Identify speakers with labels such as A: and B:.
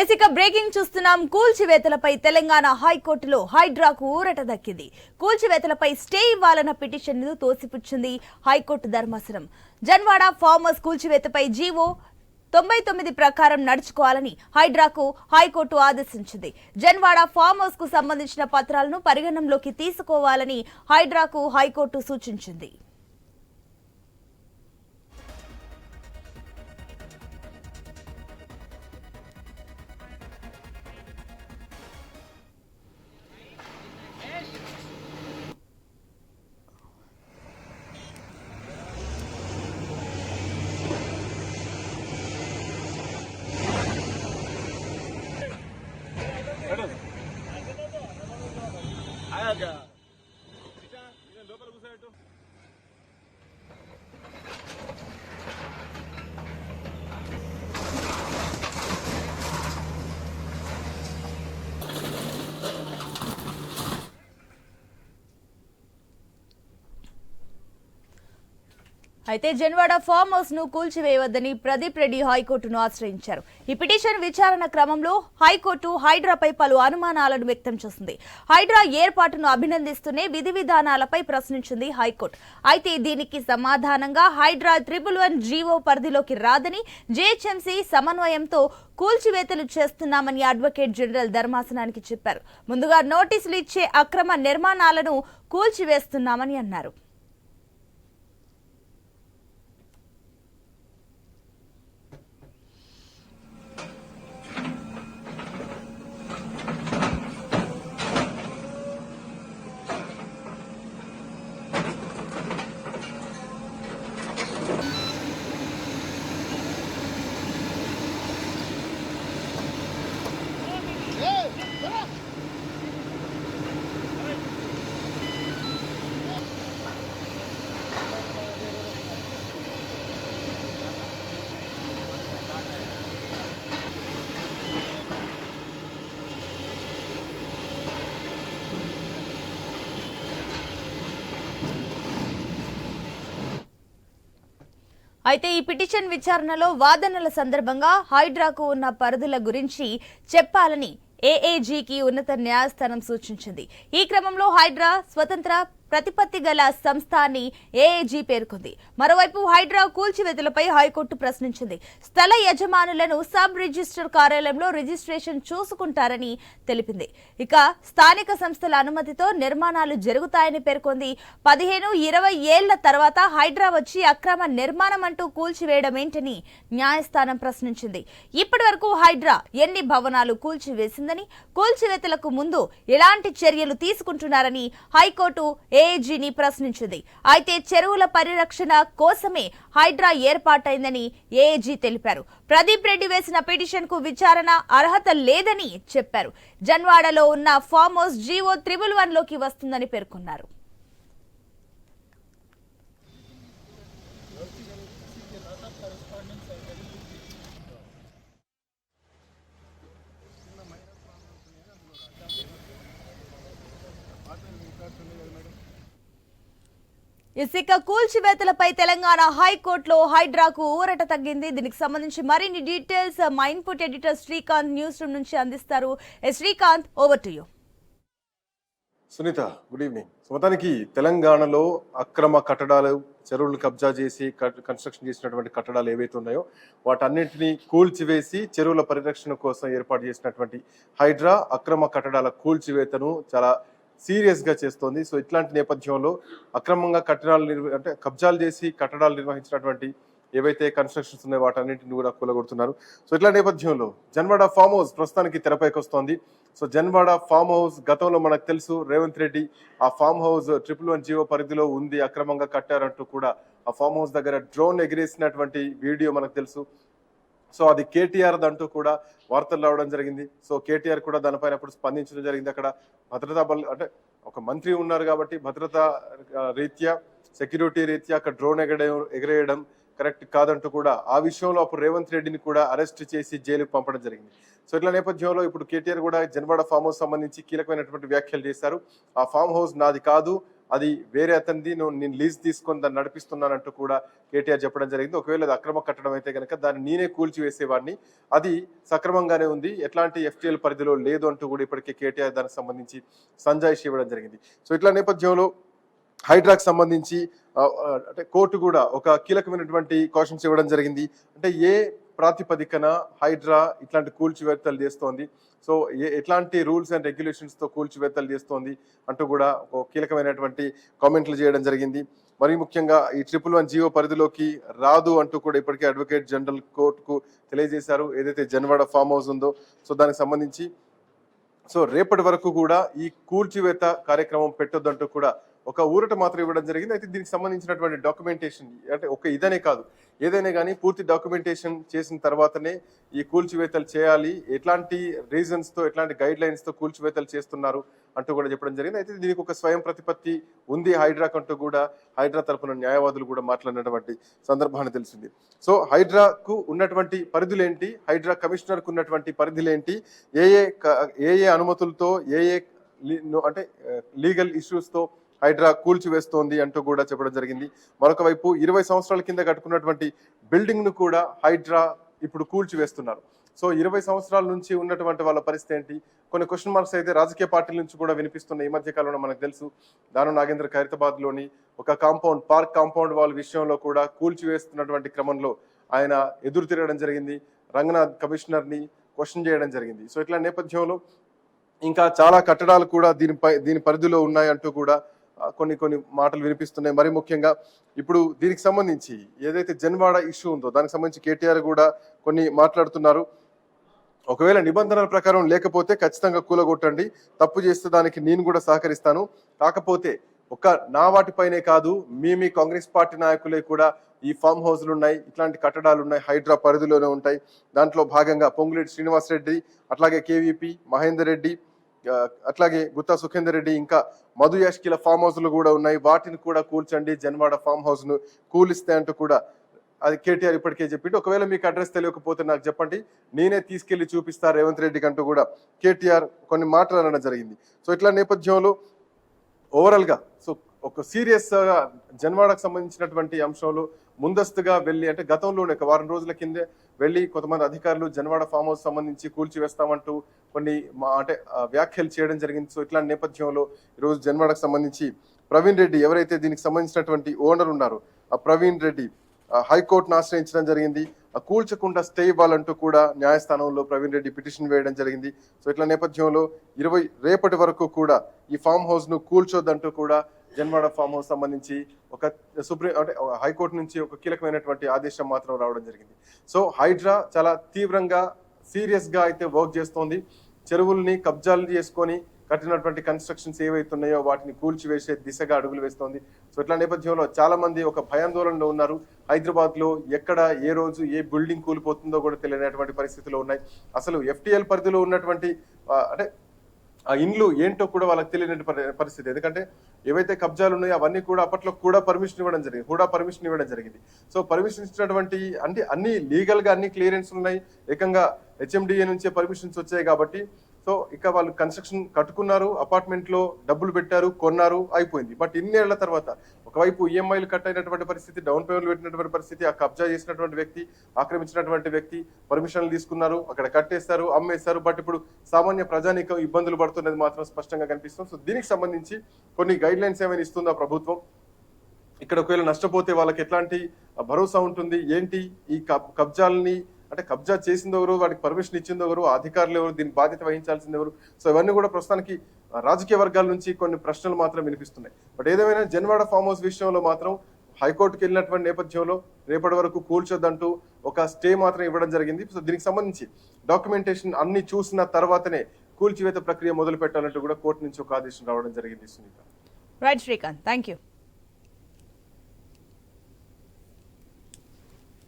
A: ఎసిక breaking చూస్తున్నాం. కూల్చివేతలపై తెలంగాణ హైకోర్టులో హైడ్రాకు ఊరట దక్కింది. కూల్చివేతలపై స్టే ఇవ్వాలన్న పిటిషన్ను తోసిపుచ్చింది హైకోర్టు ధర్మాసనం. జన్వాడ ఫార్మర్స్ కూల్చివేతపై జీవో తొంభై తొమ్మిది ప్రకారం నడుచుకోవాలని హైడ్రాకు హైకోర్టు ఆదేశించింది. జన్వాడ ఫామ్ హౌస్కు సంబంధించిన పత్రాలను పరిగణనలోకి తీసుకోవాలని హైడ్రాకు హైకోర్టు సూచించింది. అయితే జన్వాడ ఫామ్ హౌస్ను కూల్చివేయవద్దని ప్రదీప్ రెడ్డి హైకోర్టును ఆశ్రయించారు. ఈ పిటిషన్ విచారణ క్రమంలో హైకోర్టు హైడ్రాపై పలు అనుమానాలను వ్యక్తం చేసింది. హైడ్రా ఏర్పాటును అభినందిస్తూనే విధి విధానాలపై ప్రశ్నించింది హైకోర్టు. అయితే దీనికి సమాధానంగా హైడ్రా త్రిపుల్ వన్ జీవో పరిధిలోకి రాదని జేహెచ్ఎంసీ సమన్వయంతో కూల్చివేతలు చేస్తున్నామని అడ్వకేట్ జనరల్ ధర్మాసనానికి చెప్పారు. ముందుగా నోటీసులు ఇచ్చే అక్రమ నిర్మాణాలను కూల్చివేస్తున్నామని అన్నారు. అయితే ఈ పిటిషన్ విచారణలో వాదనల సందర్భంగా హైడ్రాకు ఉన్న పరిధుల గురించి చెప్పాలని ఏఏజీకి ఉన్నత న్యాయస్థానం సూచించింది. ఈ క్రమంలో హైడ్రా స్వతంత్ర ప్రతిపత్తి గల సంస్థ అని ఏఏజీ పేర్కొంది. మరోవైపు హైడ్రా కూల్చివేతలపై హైకోర్టు ప్రశ్నించింది. స్థల యజమానులను సబ్ రిజిస్టర్ కార్యాలయంలో రిజిస్ట్రేషన్ చూసుకుంటారని తెలిపింది. ఇక స్థానిక సంస్థల అనుమతితో నిర్మాణాలు జరుగుతాయని పేర్కొంది. పదిహేను ఇరవై ఏళ్ళ తర్వాత హైడ్రా వచ్చి అక్రమ నిర్మాణం అంటూ కూల్చివేయడం ఏంటని న్యాయస్థానం ప్రశ్నించింది. ఇప్పటి వరకు హైడ్రా ఎన్ని భవనాలు కూల్చివేసిందని కూల్చివేతలకు ముందు ఎలాంటి చర్యలు తీసుకుంటున్నారని హైకోర్టు ఏఏజీని ప్రశ్నించింది. అయితే చెరువుల పరిరక్షణ కోసమే హైడ్రా ఏర్పాటైందని ఏఏజీ తెలిపారు. ప్రదీప్ రెడ్డి వేసిన పిటిషన్కు విచారణ అర్హత లేదని చెప్పారు. జన్వాడలో ఉన్న ఫామ్ హౌస్ జీవో త్రిబుల్ వన్లోకి వస్తుందని పేర్కొన్నారు. ఇసుక కూల్చివేతలపై తెలంగాణ హైకోర్టులో హైడ్రాకు ఊరట తగ్గింది. దీనికి సంబంధించి మరిన్ని డీటెయిల్స్ మా input editor Srikanth news room నుంచి అందిస్తారు. ఏ Srikanth over to you
B: Sunitha good evening మొత్తానికి తెలంగాణలో అక్రమ కట్టడాలు చెరువులను కబ్జా చేసి కట్- కన్స్ట్రక్షన్ చేసినటువంటి కట్టడాలు ఏవైతే ఉన్నాయో వాటన్నింటినీ కూల్చివేసి చెరువుల పరిరక్షణ కోసం ఏర్పాటు చేసినటువంటి హైడ్రా అక్రమ కట్టడాల కూల్చివేతను చాలా సీరియస్గా చేస్తోంది. సో ఇట్లాంటి నేపథ్యంలో అక్రమంగా కట్టడాలు నిర్వ అంటే కబ్జాలు చేసి కట్టడాలు నిర్వహించినటువంటి ఏవైతే కన్స్ట్రక్షన్స్ ఉన్నాయో వాటన్నింటిని కూడా కూలగొడుతున్నారు. సో ఇట్లా నేపథ్యంలో జన్వాడ ఫామ్ హౌస్ ప్రస్తుతానికి తెరపైకి వస్తోంది సో జన్వాడ ఫామ్ హౌస్ గతంలో మనకు తెలుసు రేవంత్ రెడ్డి ఆ farm house triple one GO పరిధిలో ఉంది అక్రమంగా కట్టారంటూ కూడా ఆ ఫామ్ హౌస్ దగ్గర డ్రోన్ ఎగిరేసినటువంటి వీడియో మనకు తెలుసు. సో అది కేటీఆర్ అంటూ కూడా వార్తలు రావడం జరిగింది. సో కేటీఆర్ కూడా దానిపైన అప్పుడు స్పందించడం జరిగింది. అక్కడ భద్రతా బల్ అంటే ఒక మంత్రి ఉన్నారు కాబట్టి భద్రతా రీత్యా సెక్యూరిటీ రీత్యా అక్కడ డ్రోన్ ఎగరేయడం ఎగరేయడం కరెక్ట్ కాదంటూ కూడా ఆ విషయంలో అప్పుడు రేవంత్ రెడ్డిని కూడా అరెస్ట్ చేసి జైలుకు పంపడం జరిగింది. సో ఇట్లా నేపథ్యంలో ఇప్పుడు కేటీఆర్ కూడా జన్వాడ ఫామ్ హౌస్ సంబంధించి కీలకమైనటువంటి వ్యాఖ్యలు చేశారు. ఆ ఫామ్ హౌస్ నాది కాదు అది వేరే అతనిది నువ్వు నేను లీజ్ తీసుకొని దాన్ని నడిపిస్తున్నానంటూ కూడా కేటీఆర్ చెప్పడం జరిగింది. ఒకవేళ అది అక్రమ కట్టడం అయితే కనుక దాన్ని నేనే కూల్చివేసేవాడిని అది సక్రమంగానే ఉంది. ఎట్లాంటి ఎఫ్టీఎల్ పరిధిలో లేదు అంటూ కూడా ఇప్పటికే కేటీఆర్ దానికి సంబంధించి సంజాయిషి ఇవ్వడం జరిగింది. సో ఇట్లా నేపథ్యంలో హైడ్రాక్ సంబంధించి అంటే కోర్టు కూడా ఒక కీలకమైనటువంటి కాషన్స్ ఇవ్వడం జరిగింది. అంటే ఏ ప్రాతిపదికన హైడ్రా ఇట్లాంటి కూల్చివేత్తలు చేస్తోంది. సో ఏ ఎట్లాంటి రూల్స్ అండ్ రెగ్యులేషన్స్తో కూల్చివేత్తలు చేస్తోంది అంటూ కూడా ఒక కీలకమైనటువంటి కామెంట్లు చేయడం జరిగింది. మరి ముఖ్యంగా ఈ ట్రిపుల్ వన్ జియో పరిధిలోకి రాదు అంటూ కూడా ఇప్పటికే అడ్వకేట్ జనరల్ కోర్టుకు తెలియజేశారు. ఏదైతే జన్వాడ ఫామ్ హౌస్ ఉందో సో దానికి సంబంధించి సో రేపటి వరకు కూడా ఈ కూల్చివేత కార్యక్రమం పెట్టొద్దంటూ కూడా ఒక ఊరట మాత్రం ఇవ్వడం జరిగింది. అయితే దీనికి సంబంధించినటువంటి డాక్యుమెంటేషన్ అంటే ఒక ఇదనే కాదు. ఏదైనా కానీ పూర్తి డాక్యుమెంటేషన్ చేసిన తర్వాతనే ఈ కూల్చివేతలు చేయాలి. ఎట్లాంటి రీజన్స్తో ఎట్లాంటి గైడ్ లైన్స్తో కూల్చివేతలు చేస్తున్నారు అంటూ కూడా చెప్పడం జరిగింది. అయితే దీనికి ఒక స్వయం ప్రతిపత్తి ఉంది. హైడ్రాకు అంటూ కూడా హైడ్రా తరపున న్యాయవాదులు కూడా మాట్లాడినటువంటి సందర్భాన్ని తెలిసింది. సో హైడ్రాకు ఉన్నటువంటి పరిధులేంటి? హైడ్రా కమిషనర్కు ఉన్నటువంటి పరిధులేంటి? ఏ ఏ ఏ ఏ అనుమతులతో ఏ ఏ లీ- అంటే లీగల్ ఇష్యూస్తో హైడ్రా కూల్చివేస్తోంది అంటూ కూడా చెప్పడం జరిగింది. మరొక వైపు ఇరవై సంవత్సరాల కింద కట్టుకున్నటువంటి బిల్డింగ్ను కూడా హైడ్రా ఇప్పుడు కూల్చివేస్తున్నారు. సో ఇరవై సంవత్సరాల నుంచి ఉన్నటువంటి వాళ్ళ పరిస్థితి ఏంటి? కొన్ని క్వశ్చన్ మార్క్స్ అయితే రాజకీయ పార్టీల నుంచి కూడా వినిపిస్తున్నాయి. ఈ మధ్య కాలంలో మనకు తెలుసు. దాను నాగేంద్ర ఖైరతాబాద్లోని ఒక కాంపౌండ్ పార్క్ కాంపౌండ్ వాళ్ళ విషయంలో కూడా కూల్చివేస్తున్నటువంటి క్రమంలో ఆయన ఎదురు తిరగడం జరిగింది. రంగనాథ్ కమిషనర్ని క్వశ్చన్ చేయడం జరిగింది. సో ఇట్లా నేపథ్యంలో ఇంకా చాలా కట్టడాలు కూడా దీనిపై దీని పరిధిలో ఉన్నాయి అంటూ కూడా కొన్ని కొన్ని మాటలు వినిపిస్తున్నాయి. మరి ముఖ్యంగా ఇప్పుడు దీనికి సంబంధించి ఏదైతే జన్వాడ ఇష్యూ ఉందో దానికి సంబంధించి కేటీఆర్ కూడా కొన్ని మాట్లాడుతున్నారు. ఒకవేళ నిబంధనల ప్రకారం లేకపోతే ఖచ్చితంగా కూలగొట్టండి. తప్పు చేస్తే దానికి నేను కూడా సహకరిస్తాను. కాకపోతే ఒక నా వాటిపైనే కాదు మీ మీ కాంగ్రెస్ పార్టీ నాయకులే కూడా ఈ ఫామ్ హౌస్లు ఉన్నాయి ఇట్లాంటి కట్టడాలు ఉన్నాయి హైడ్రా పరిధిలోనే ఉంటాయి. దాంట్లో భాగంగా పొంగులేటి శ్రీనివాస్ రెడ్డి అట్లాగే కేవీపీ మహేందర్ రెడ్డి అట్లాగే గుత్తా సుఖేందర్ రెడ్డి ఇంకా మధు యాష్కిల ఫామ్ హౌస్లు కూడా ఉన్నాయి. వాటిని కూడా కూల్చండి. జన్వాడ ఫామ్ హౌస్ను కూలిస్తే అంటూ కూడా అది కేటీఆర్ ఇప్పటికే చెప్పిండు. ఒకవేళ మీకు అడ్రస్ తెలియకపోతే నాకు చెప్పండి. నేనే తీసుకెళ్ళి చూపిస్తా రేవంత్ రెడ్డికి అంటూ కూడా కేటీఆర్ కొన్ని మాటలు అనడం జరిగింది. సో ఇట్లా నేపథ్యంలో ఓవరాల్గా సో ఒక సీరియస్ జన్వాడకు సంబంధించినటువంటి అంశంలో ముందస్తుగా వెళ్ళి అంటే గతంలోనే ఒక వారం రోజుల కిందే వెళ్ళి కొంతమంది అధికారులు జనవాడ ఫామ్ హౌస్ సంబంధించి కూల్చివేస్తామంటూ కొన్ని మా అంటే వ్యాఖ్యలు చేయడం జరిగింది. సో ఇట్లాంటి నేపథ్యంలో ఈరోజు జన్వాడకు సంబంధించి ప్రవీణ్ రెడ్డి ఎవరైతే దీనికి సంబంధించినటువంటి ఓనర్ ఉన్నారో ఆ ప్రవీణ్ రెడ్డి హైకోర్టును ఆశ్రయించడం జరిగింది. ఆ కూల్చకుండా స్టే ఇవ్వాలంటూ కూడా న్యాయస్థానంలో ప్రవీణ్ రెడ్డి పిటిషన్ వేయడం జరిగింది. సో ఇట్లా నేపథ్యంలో ఇరవై రేపటి వరకు కూడా ఈ ఫామ్ హౌస్ను కూల్చొద్దంటూ కూడా జన్వాడ ఫామ్ హౌస్ సంబంధించి ఒక సుప్రీం అంటే హైకోర్టు నుంచి ఒక కీలకమైనటువంటి ఆదేశం మాత్రం రావడం జరిగింది. సో హైడ్రా చాలా తీవ్రంగా సీరియస్గా అయితే వర్క్ చేస్తోంది. చెరువుల్ని కబ్జాలు చేసుకొని కట్టినటువంటి కన్స్ట్రక్షన్స్ ఏవైతున్నాయో వాటిని కూల్చివేసే దిశగా అడుగులు వేస్తోంది. సో ఇట్లా నేపథ్యంలో చాలా మంది ఒక భయాందోళనలో ఉన్నారు. హైదరాబాద్లో ఎక్కడ ఏ రోజు ఏ బిల్డింగ్ కూలిపోతుందో కూడా తెలియనటువంటి పరిస్థితులు ఉన్నాయి. అసలు ఎఫ్టీఎల్ పరిధిలో ఉన్నటువంటి అంటే ఆ ఇండ్లు ఏంటో కూడా వాళ్ళకి తెలియని పరిస్థితి. ఎందుకంటే ఏవైతే కబ్జాలు ఉన్నాయో అవన్నీ కూడా అప్పట్లో కూడా పర్మిషన్ ఇవ్వడం జరిగింది. కూడా పర్మిషన్ ఇవ్వడం జరిగింది. సో పర్మిషన్ ఇచ్చినటువంటి అంటే అన్ని లీగల్గా అన్ని క్లియరెన్స్ ఉన్నాయి. ఏకంగా హెచ్ఎండిఏ నుంచే పర్మిషన్స్ వచ్చాయి కాబట్టి సో ఇక వాళ్ళు కన్స్ట్రక్షన్ కట్టుకున్నారు అపార్ట్మెంట్లో డబ్బులు పెట్టారు కొన్నారు అయిపోయింది. బట్ ఇన్నేళ్ళ తర్వాత ఒకవైపు ఈఎంఐలు కట్ అయినటువంటి పరిస్థితి డౌన్ పేమెంట్ పెట్టినటువంటి పరిస్థితి ఆ కబ్జా చేసినటువంటి వ్యక్తి ఆక్రమించినటువంటి వ్యక్తి పర్మిషన్లు తీసుకున్నారు అక్కడ కట్టేస్తారు అమ్మేస్తారు బట్ ఇప్పుడు సామాన్య ప్రజానీకం ఇబ్బందులు పడుతున్నది మాత్రం స్పష్టంగా కనిపిస్తుంది. సో దీనికి సంబంధించి కొన్ని గైడ్ లైన్స్ ఏమైనా ఇస్తుందా ప్రభుత్వం? ఇక్కడ ఒకవేళ నష్టపోతే వాళ్ళకి ఎట్లాంటి భరోసా ఉంటుంది? ఏంటి ఈ కబ్జాలని అంటే కబ్జా చేసింది ఎవరు వాటికి పర్మిషన్ ఇచ్చింది ఎవరు అధికారులు ఎవరు దీని బాధ్యత వహించాల్సింది ఎవరు సో ఇవన్నీ కూడా ప్రస్తుతానికి రాజకీయ వర్గాల నుంచి కొన్ని ప్రశ్నలు మాత్రం వినిపిస్తున్నాయి. బట్ ఏదేమైనా జన్వాడ ఫామ్ హౌస్ విషయంలో మాత్రం హైకోర్టుకి వెళ్ళినటువంటి నేపథ్యంలో రేపటి వరకు కూల్చొద్దంటూ ఒక స్టే మాత్రం ఇవ్వడం జరిగింది. సో దీనికి సంబంధించి డాక్యుమెంటేషన్ అన్ని చూసిన తర్వాతనే కూల్చివేత ప్రక్రియ మొదలు పెట్టాలంటూ కూడా కోర్టు నుంచి ఒక ఆదేశం రావడం జరిగింది Sunitha.
A: Right Srikanth thank you